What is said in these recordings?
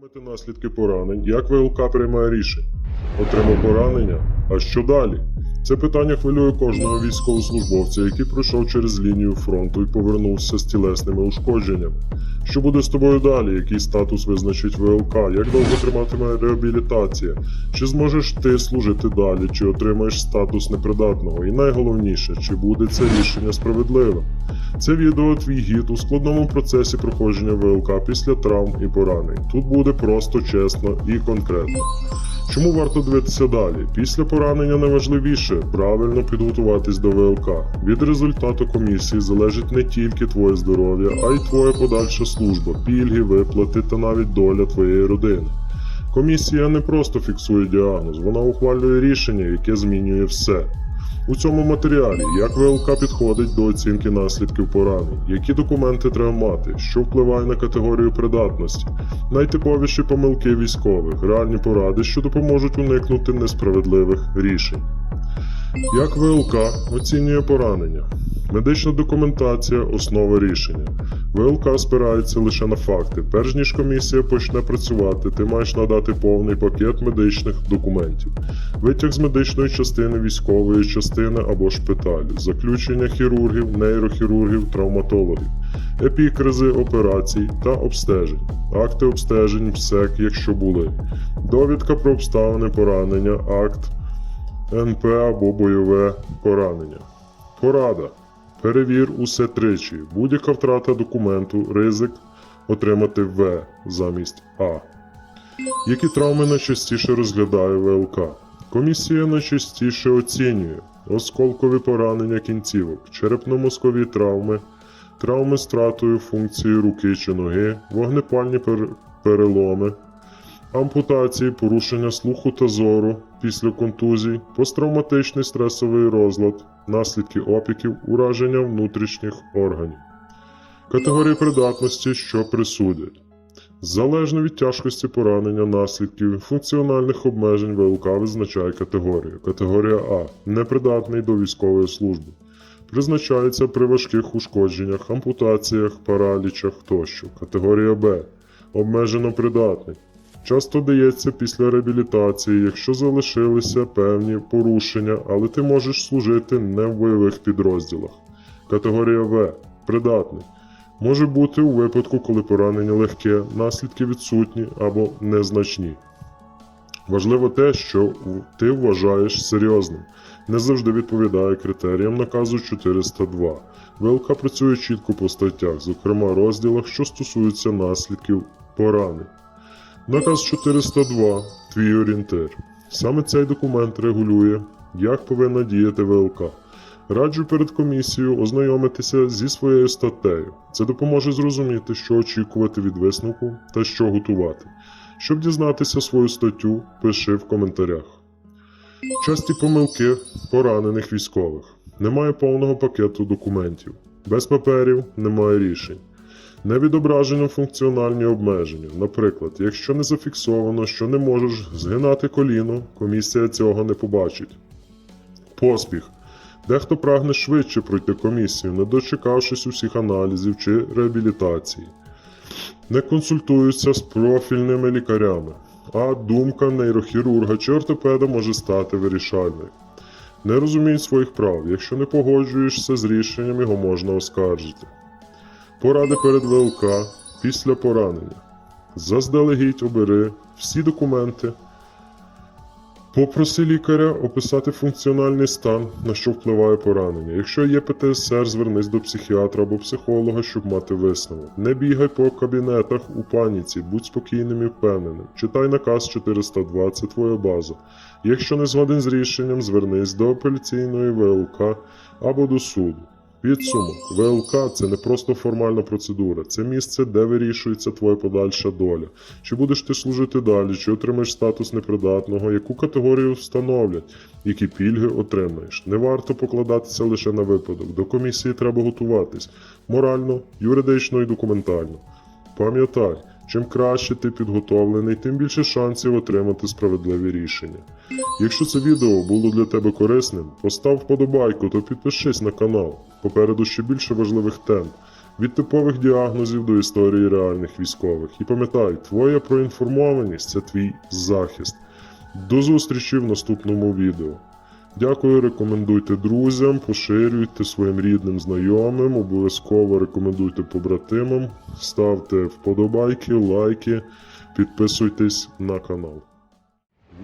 Усвідомити наслідки поранень, як ВЛК приймає рішення. Отримав поранення. А що далі? Це питання хвилює кожного військовослужбовця, який пройшов через лінію фронту і повернувся з тілесними ушкодженнями. Що буде з тобою далі? Який статус визначить ВЛК? Як довго триматиме реабілітація? Чи зможеш ти служити далі, чи отримаєш статус непридатного? І найголовніше, чи буде це рішення справедливим? Це відео твій гід у складному процесі проходження ВЛК після травм і поранень. Тут буде просто чесно і конкретно. Чому варто дивитися далі? Після поранення найважливіше правильно підготуватись до ВЛК. Від результату комісії залежить не тільки твоє здоров'я, а й твоя подальша служба, пільги, виплати та навіть доля твоєї родини. Комісія не просто фіксує діагноз, вона ухвалює рішення, яке змінює все. У цьому матеріалі як ВЛК підходить до оцінки наслідків поранень, які документи треба мати, що впливає на категорію придатності, найтиповіші помилки військових, реальні поради, що допоможуть уникнути несправедливих рішень. Як ВЛК оцінює поранення? Медична документація основа рішення. ВЛК спирається лише на факти. Перш ніж комісія почне працювати, ти маєш надати повний пакет медичних документів. Витяг з медичної частини військової частини або шпиталю, заключення хірургів, нейрохірургів, травматологів, епікризи операцій та обстежень, акти обстежень, МСЕК, якщо були, довідка про обставини поранення, акт НП або бойове поранення. Порада. Перевір усе тричі. Будь-яка втрата документу, ризик отримати В замість А. Які травми найчастіше розглядає ВЛК? Комісія найчастіше оцінює осколкові поранення кінцівок, черепно-мозкові травми, травми з втратою функції руки чи ноги, вогнепальні переломи, ампутації, порушення слуху та зору після контузій, посттравматичний стресовий розлад, наслідки опіків, ураження внутрішніх органів. Категорії придатності, що присудять. Залежно від тяжкості поранення, наслідків, функціональних обмежень ВЛК визначає категорію. Категорія А непридатний до військової служби. Призначається при важких ушкодженнях, ампутаціях, паралічах тощо. Категорія Б обмежено придатний. Часто дається після реабілітації, якщо залишилися певні порушення, але ти можеш служити не в бойових підрозділах. Категорія В придатний. Може бути у випадку, коли поранення легке, наслідки відсутні або незначні. Важливо те, що ти вважаєш серйозним. Не завжди відповідає критеріям наказу 402. ВЛК працює чітко по статтях, зокрема розділах, що стосуються наслідків поранень. Наказ 402 твій орієнтир. Саме цей документ регулює, як повинна діяти ВЛК. Раджу перед комісією ознайомитися зі своєю статтею. Це допоможе зрозуміти, що очікувати від висновку та що готувати. Щоб дізнатися свою статтю, пиши в коментарях. Часті помилки поранених військових. Немає повного пакету документів. Без паперів немає рішень. Не відображено функціональні обмеження. Наприклад, якщо не зафіксовано, що не можеш згинати коліно, комісія цього не побачить. Поспіх. Дехто прагне швидше пройти комісію, не дочекавшись усіх аналізів чи реабілітації. Не консультуються з профільними лікарями, а думка нейрохірурга чи ортопеда може стати вирішальною. Не розуміють своїх прав. Якщо не погоджуєшся з рішенням, його можна оскаржити. Поради перед ВЛК після поранення. Заздалегідь обери всі документи. Попроси лікаря описати функціональний стан, на що впливає поранення. Якщо є ПТСР, звернись до психіатра або психолога, щоб мати висновок. Не бігай по кабінетах у паніці, будь спокійним і впевненим. Читай наказ 402, це твоя база. Якщо не згоден з рішенням, звернись до апеляційної ВЛК або до суду. Підсумок ВЛК це не просто формальна процедура, це місце, де вирішується твоя подальша доля. Чи будеш ти служити далі, чи отримаєш статус непридатного, яку категорію встановлять, які пільги отримаєш. Не варто покладатися лише на випадок. До комісії треба готуватись морально, юридично і документально. Пам'ятай, чим краще ти підготовлений, тим більше шансів отримати справедливі рішення. Якщо це відео було для тебе корисним, постав вподобайку та підпишись на канал. Попереду ще більше важливих тем. від типових діагнозів до історії реальних військових. І пам'ятай, твоя проінформованість це твій захист. До зустрічі в наступному відео. Дякую, рекомендуйте друзям, поширюйте своїм рідним знайомим, обов'язково рекомендуйте побратимам, ставте вподобайки, лайки, підписуйтесь на канал.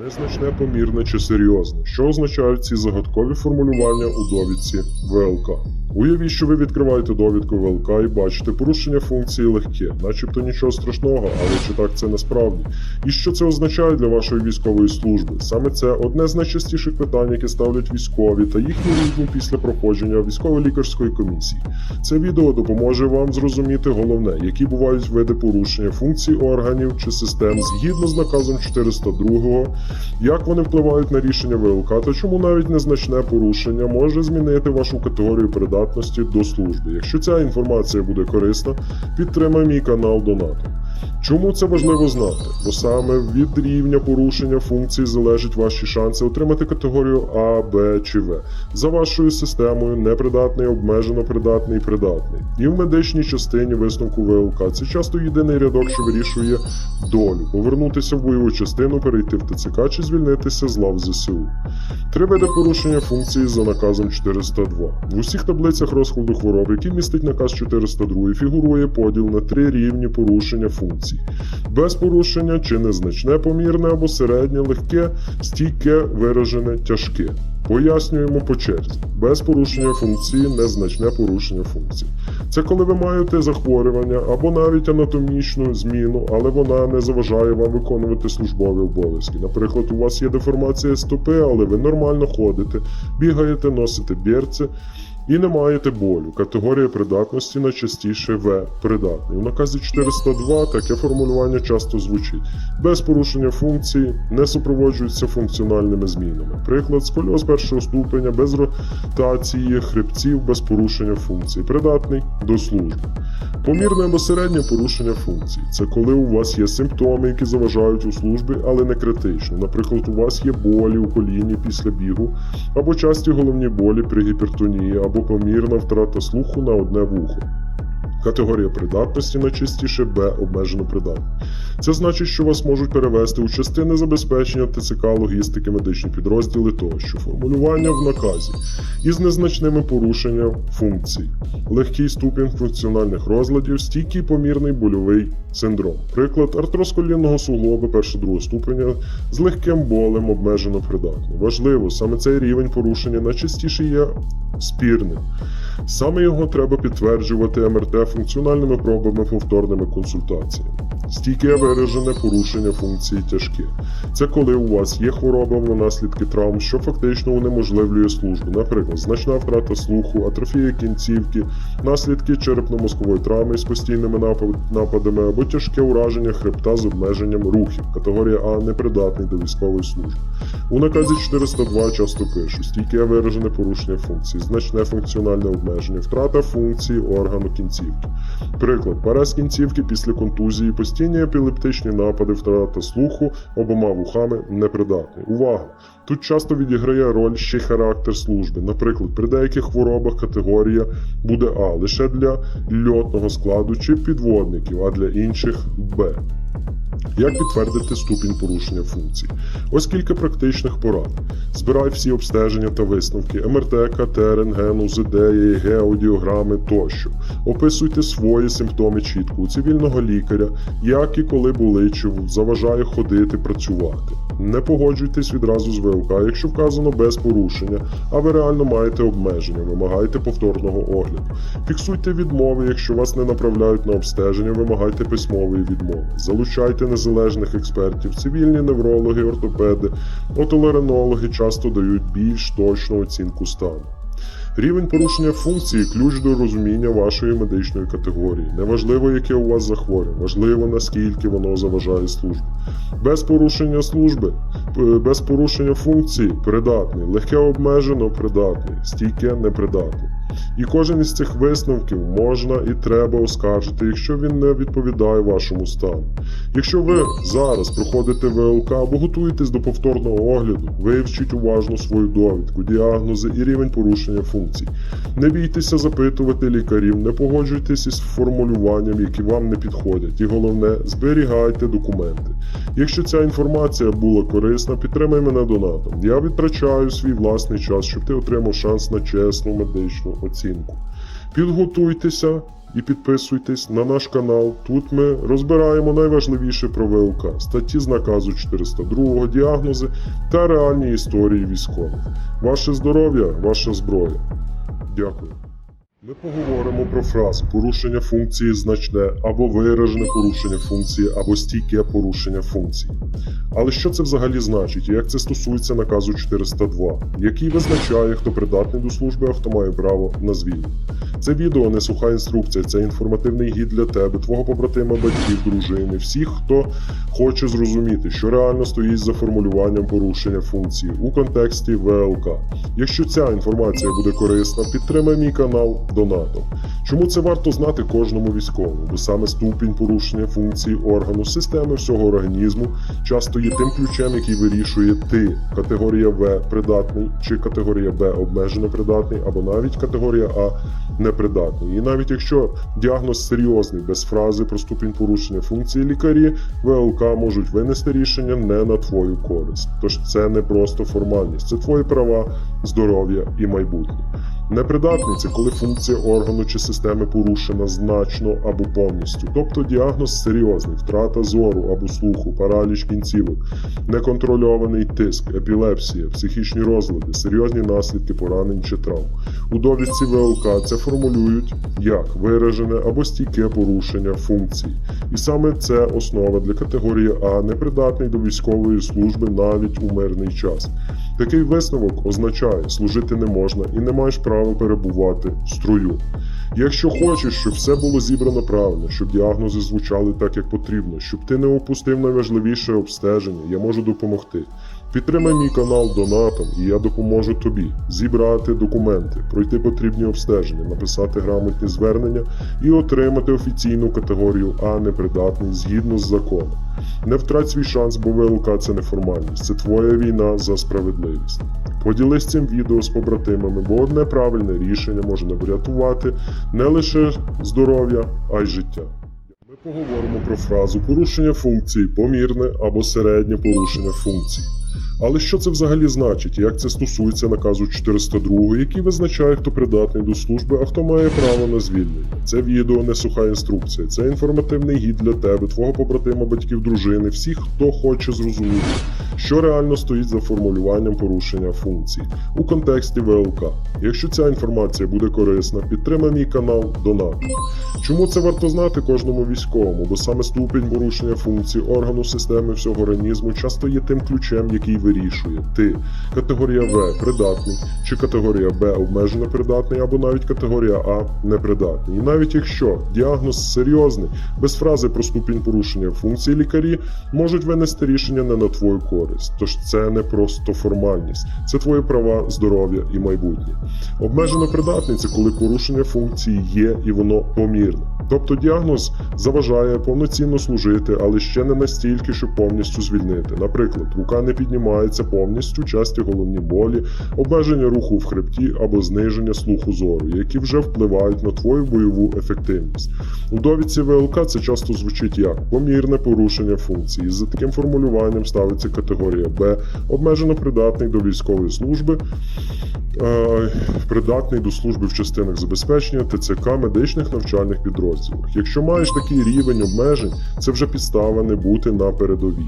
Незначне, помірне чи серйозне. Що означають ці загадкові формулювання у довідці ВЛК? Уявіть, що ви відкриваєте довідку ВЛК і бачите порушення функції легке, начебто нічого страшного, але чи так це насправді? І що це означає для вашої військової служби? Саме це одне з найчастіших питань, які ставлять військові та їхні рідні після проходження військово-лікарської комісії. Це відео допоможе вам зрозуміти головне, які бувають види порушення функцій органів чи систем згідно з наказом 402, як вони впливають на рішення ВЛК та чому навіть незначне порушення може змінити вашу категорію придатності до служби. Якщо ця інформація буде корисна, підтримай мій канал донатом. Чому це важливо знати? Бо саме від рівня порушення функцій залежать ваші шанси отримати категорію А, Б чи В. За вашою системою непридатний, обмежено придатний, придатний. І в медичній частині висновку ВЛК це часто єдиний рядок, що вирішує долю, повернутися в бойову частину, перейти в ТЦК чи звільнитися з лав ЗСУ. Три види порушення функції за наказом 402. В усіх таблицях розкладу хвороб, які містить наказ 402, фігурує поділ на три рівні порушення функцій: без порушення чи незначне помірне або середнє, легке, стійке, виражене, тяжке. Пояснюємо по черзі. Без порушення функції, незначне порушення функції. Це коли ви маєте захворювання або навіть анатомічну зміну, але вона не заважає вам виконувати службові обов'язки. Наприклад, у вас є деформація стопи, але ви нормально ходите, бігаєте, носите берці і не маєте болю. Категорія придатності найчастіше В придатний. У наказі 402 таке формулювання часто звучить. Без порушення функції не супроводжуються функціональними змінами. Приклад, сколіоз першого ступеня без ротації хребців без порушення функції. Придатний до служби. Помірне або середнє порушення функцій. Це коли у вас є симптоми, які заважають у службі, але не критично. Наприклад, у вас є болі у коліні після бігу, або часті головні болі при гіпертонії, або помірна втрата слуху на одне вухо. Категорія придатності найчастіше Б обмежено придатний. Це значить, що вас можуть перевести у частини забезпечення ТЦК, логістики, медичні підрозділи тощо, формулювання в наказі із незначними порушенням функцій, легкий ступінь функціональних розладів, стійкий помірний больовий синдром. Приклад артроз колінного суглоба першого-другого ступеня з легким болем обмежено придатний. Важливо, саме цей рівень порушення найчастіше є спірним. Саме його треба підтверджувати МРТ функціональними пробами повторними консультаціями. Стійке виражене порушення функції тяжке. Це коли у вас є хвороба на наслідки травм, що фактично унеможливлює службу. Наприклад, значна втрата слуху, атрофія кінцівки, наслідки черепно-мозкової травми з постійними нападами або тяжке ураження хребта з обмеженням рухів. Категорія А непридатний до військової служби. У наказі 402 часто пишуть стійке виражене порушення функцій, значне функціональне обмеження, втрата функції органу кінцівки. Приклад, парез кінцівки після контузії, постійні епілептичні напади, втрата слуху обома вухами непридатні. Увага! Тут часто відіграє роль ще характер служби. Наприклад, при деяких хворобах категорія буде А лише для льотного складу чи підводників, а для інших Б. Як підтвердити ступінь порушення функцій? Ось кілька практичних порад. Збирай всі обстеження та висновки МРТ, КТ, рентген, УЗД, ЕЕГ, аудіограми тощо. Описуйте свої симптоми чітко у цивільного лікаря, як і коли були, чи заважає ходити, працювати. Не погоджуйтесь відразу з ВЛК, якщо вказано без порушення, а ви реально маєте обмеження, вимагайте повторного огляду. Фіксуйте відмови, якщо вас не направляють на обстеження, вимагайте письмової відмови. Залучайте незалежних експертів, цивільні неврологи, ортопеди, отоларинологи часто дають більш точну оцінку стану. Рівень порушення функції ключ до розуміння вашої медичної категорії. Неважливо, яке у вас захворювання, важливо наскільки воно заважає службі. Без порушення служби, без порушення функції придатний, легке обмежено придатний, стійке непридатний. І кожен із цих висновків можна і треба оскаржити, якщо він не відповідає вашому стану. Якщо ви зараз проходите ВЛК або готуєтесь до повторного огляду, вивчіть уважно свою довідку, діагнози і рівень порушення функцій. Не бійтеся запитувати лікарів, не погоджуйтесь із формулюванням, які вам не підходять. І головне, зберігайте документи. Якщо ця інформація була корисна, підтримай мене донатом. Я відтрачаю свій власний час, щоб ти отримав шанс на чесну медичну оцінку. Підготуйтеся і підписуйтесь на наш канал. Тут ми розбираємо найважливіше про ВЛК, статті з наказу 402, діагнози та реальні історії військових. Ваше здоров'я, ваша зброя. Дякую. Ми поговоримо про фразу порушення функції значне або виражене порушення функції, або стійке порушення функції. Але що це взагалі значить і як це стосується наказу 402, який визначає, хто придатний до служби, а хто має право на звільнення? Це відео не суха інструкція, це інформативний гід для тебе, твого побратима, батьків, дружини, всіх, хто хоче зрозуміти, що реально стоїть за формулюванням порушення функції у контексті ВЛК. Якщо ця інформація буде корисна, підтримай мій канал донатом. Чому це варто знати кожному військовому? Бо саме ступінь порушення функції органу системи всього організму часто є тим ключем, який вирішує ти, категорія В придатний, чи категорія Б обмежено придатний, або навіть категорія А непридатний. І навіть якщо діагноз серйозний без фрази про ступінь порушення функції лікарі, ВЛК можуть винести рішення не на твою користь. Тож це не просто формальність, це твої права, здоров'я і майбутнє. Непридатний це коли функція органу чи системи порушена значно або повністю, тобто діагноз серйозний, втрата зору або слуху, параліч кінцівок, неконтрольований тиск, епілепсія, психічні розлади, серйозні наслідки поранень чи травм. У довідці ВЛК це формулюють як виражене або стійке порушення функцій. І саме це основа для категорії А непридатний до військової служби навіть у мирний час. Такий висновок означає, служити не можна і не маєш права перебувати в строю. Якщо хочеш, щоб все було зібрано правильно, щоб діагнози звучали так, як потрібно, щоб ти не опустив найважливіше обстеження, я можу допомогти. Підтримай мій канал донатом, і я допоможу тобі зібрати документи, пройти потрібні обстеження, написати грамотні звернення і отримати офіційну категорію А непридатний згідно з законом. Не втрать свій шанс, бо ВЛК це не формальність, це твоя війна за справедливість. Поділись цим відео з побратимами, бо одне правильне рішення може врятувати не лише здоров'я, а й життя. Ми поговоримо про фразу порушення функції, помірне або середнє порушення функції. Але що це взагалі значить, як це стосується наказу 402, який визначає, хто придатний до служби, а хто має право на звільнення? Це відео не суха інструкція, це інформативний гід для тебе, твого побратима, батьків, дружини, всіх, хто хоче зрозуміти, що реально стоїть за формулюванням порушення функцій у контексті ВЛК. Якщо ця інформація буде корисна, підтримай мій канал донатом. Чому це варто знати кожному військовому? Бо саме ступінь порушення функцій органу системи всього організму часто є тим ключем, який вирішує ти. Категорія В придатний, чи категорія Б обмежено придатний, або навіть категорія А непридатний. І навіть якщо діагноз серйозний, без фрази про ступінь порушення функцій лікарі можуть винести рішення не на твою користь. Тож це не просто формальність, це твої права, здоров'я і майбутнє. Обмежено придатний це коли порушення функції є і воно помірне. Тобто діагноз заважає повноцінно служити, але ще не настільки, щоб повністю звільнити. Наприклад, рука не піднімається повністю, часті головні болі, обмеження руху в хребті або зниження слуху зору, які вже впливають на твою бойову ефективність. У довідці ВЛК це часто звучить як помірне порушення функції. За таким формулюванням ставиться категорія Б, обмежено придатний до військової служби. е, Придатний до служби в частинах забезпечення ТЦК медичних навчальних підрозділах. Якщо маєш такий рівень обмежень, це вже підстава не бути на передовій.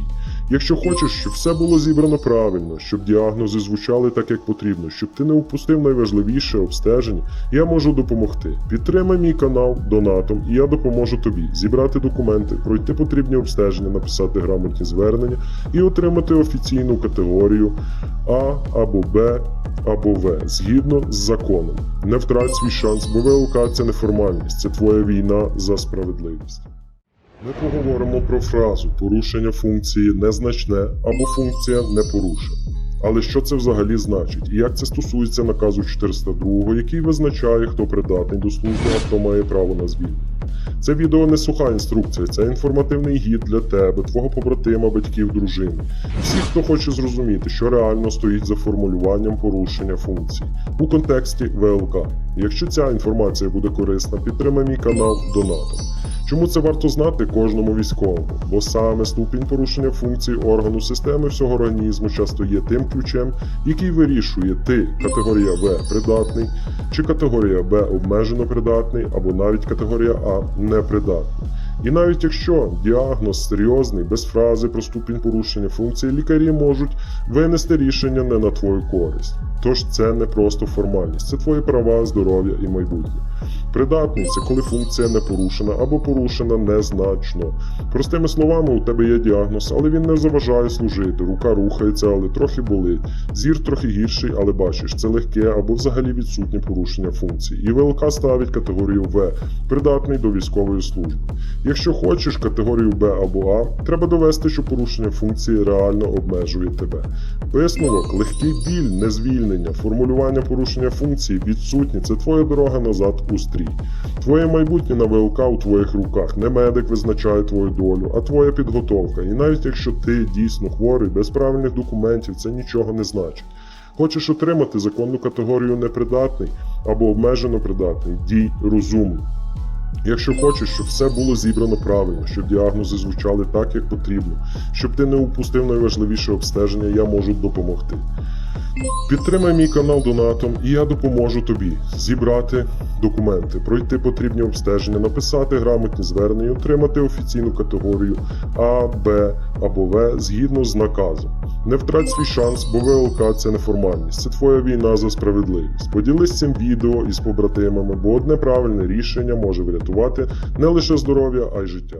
Якщо хочеш, щоб все було зібрано правильно, щоб діагнози звучали так, як потрібно, щоб ти не упустив найважливіше обстеження, я можу допомогти. Підтримай мій канал донатом, і я допоможу тобі зібрати документи, пройти потрібні обстеження, написати грамотні звернення і отримати офіційну категорію А або Б або В згідно з законом. Не втрать свій шанс, бо ВЛК це не формальність, це твоя війна за справедливість. Ми поговоримо про фразу порушення функції незначне або функція не порушена. Але що це взагалі значить? І як це стосується наказу 402, який визначає, хто придатний до служби, а хто має право на звільнення? Це відео не суха інструкція, це інформативний гід для тебе, твого побратима, батьків, дружини. Всіх, хто хоче зрозуміти, що реально стоїть за формулюванням порушення функцій у контексті ВЛК. Якщо ця інформація буде корисна, підтримай мій канал донатом. Чому це варто знати кожному військовому? Бо саме ступінь порушення функцій органу системи всього організму часто є тим ключем, який вирішує ти категорія В придатний, чи категорія Б обмежено придатний, або навіть категорія А непридатний. І навіть якщо діагноз серйозний, без фрази про ступінь порушення функцій, лікарі можуть винести рішення не на твою користь. Тож це не просто формальність, це твої права, здоров'я і майбутнє. Придатний це коли функція не порушена або порушена незначно. Простими словами, у тебе є діагноз, але він не заважає служити. Рука рухається, але трохи болить. Зір трохи гірший, але бачиш, це легке або взагалі відсутнє порушення функцій. І ВЛК ставить категорію В придатний до військової служби. Якщо хочеш категорію Б або А, треба довести, що порушення функції реально обмежує тебе. Висновок, легкий біль, незвільнення, формулювання порушення функції відсутні. Це твоя дорога назад у стрій. Твоє майбутнє на ВЛК у твоїх руках. Не медик визначає твою долю, а твоя підготовка. І навіть якщо ти дійсно хворий, без правильних документів, це нічого не значить. Хочеш отримати законну категорію непридатний або обмежено придатний, дій розумно. Якщо хочеш, щоб все було зібрано правильно, щоб діагнози звучали так, як потрібно, щоб ти не упустив найважливіше обстеження, я можу допомогти. Підтримай мій канал донатом, і я допоможу тобі зібрати документи, пройти потрібні обстеження, написати грамотні звернення, отримати офіційну категорію А, Б або В згідно з наказом. Не втрать свій шанс, бо ВЛК це не формальність, це твоя війна за справедливість. Поділись цим відео із побратимами, бо одне правильне рішення може врятувати не лише здоров'я, а й життя.